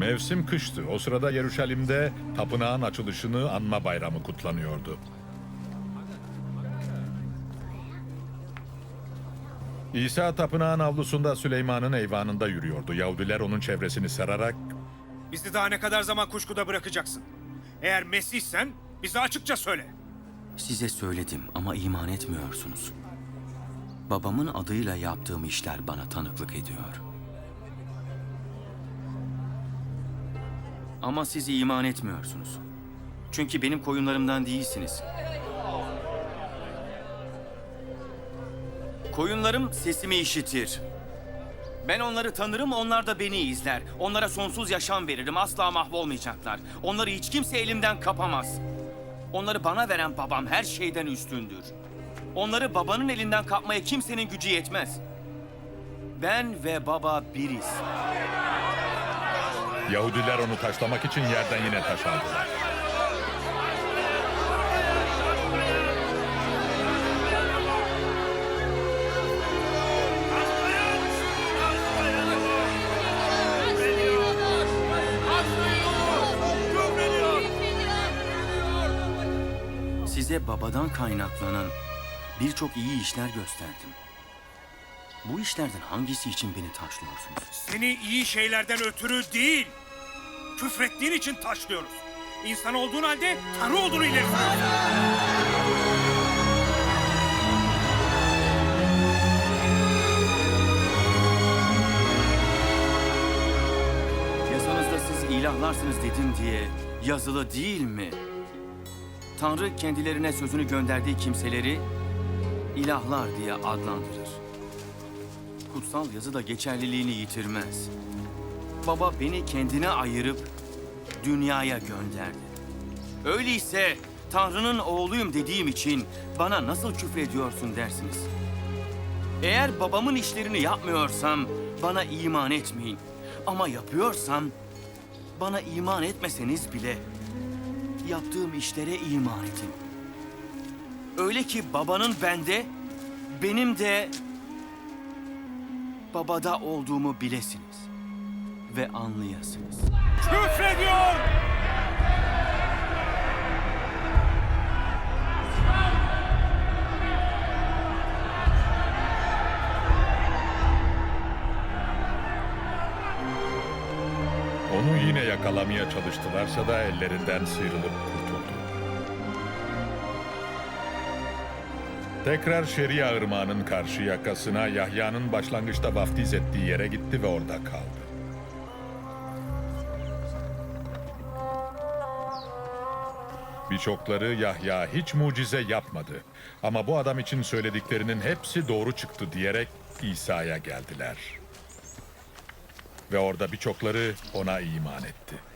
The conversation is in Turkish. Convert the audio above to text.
Mevsim kıştı. O sırada Yeruşalim'de tapınağın açılışını anma bayramı kutlanıyordu. İsa tapınağın avlusunda Süleyman'ın eyvanında yürüyordu. Yahudiler onun çevresini sararak Bizi daha ne kadar zaman kuşkuda bırakacaksın? Eğer Mesihsen bize açıkça söyle. Size söyledim ama iman etmiyorsunuz. Babamın adıyla yaptığım işler bana tanıklık ediyor. Ama siz iman etmiyorsunuz. Çünkü benim koyunlarımdan değilsiniz. Koyunlarım sesimi işitir. Ben onları tanırım, onlar da beni izler. Onlara sonsuz yaşam veririm, asla mahvolmayacaklar. Onları hiç kimse elimden kapamaz. Onları bana veren babam her şeyden üstündür. Onları babanın elinden kapmaya kimsenin gücü yetmez. Ben ve baba biriz. Yahudiler onu taşlamak için yerden yine taş aldılar. Size babadan kaynaklanan birçok iyi işler gösterdim. Bu işlerden hangisi için beni taşlıyorsunuz? Seni iyi şeylerden ötürü değil, küfrettiğin için taşlıyoruz. İnsan olduğun halde Tanrı olduğunu ileri sürüyorsun. Yazınızda siz ilahlarsınız dedim diye yazılı değil mi? Tanrı kendilerine sözünü gönderdiği kimseleri ilahlar diye adlandırır. Kutsal yazı da geçerliliğini yitirmez. Baba beni kendine ayırıp dünyaya gönderdi. Öyleyse Tanrı'nın oğluyum dediğim için bana nasıl küfrediyorsun dersiniz. Eğer babamın işlerini yapmıyorsam bana iman etmeyin. Ama yapıyorsam bana iman etmeseniz bile yaptığım işlere iman edin. Öyle ki babanın bende, benim de babada olduğumu bilesiniz ve anlayasınız. Küfrediyor! Onu yine yakalamaya çalıştılarsa da ellerinden sıyrılıp Tekrar Şeria Irmağı'nın karşı yakasına Yahya'nın başlangıçta vaftiz ettiği yere gitti ve orada kaldı. Birçokları Yahya hiç mucize yapmadı ama bu adam için söylediklerinin hepsi doğru çıktı diyerek İsa'ya geldiler. Ve orada birçokları ona iman etti.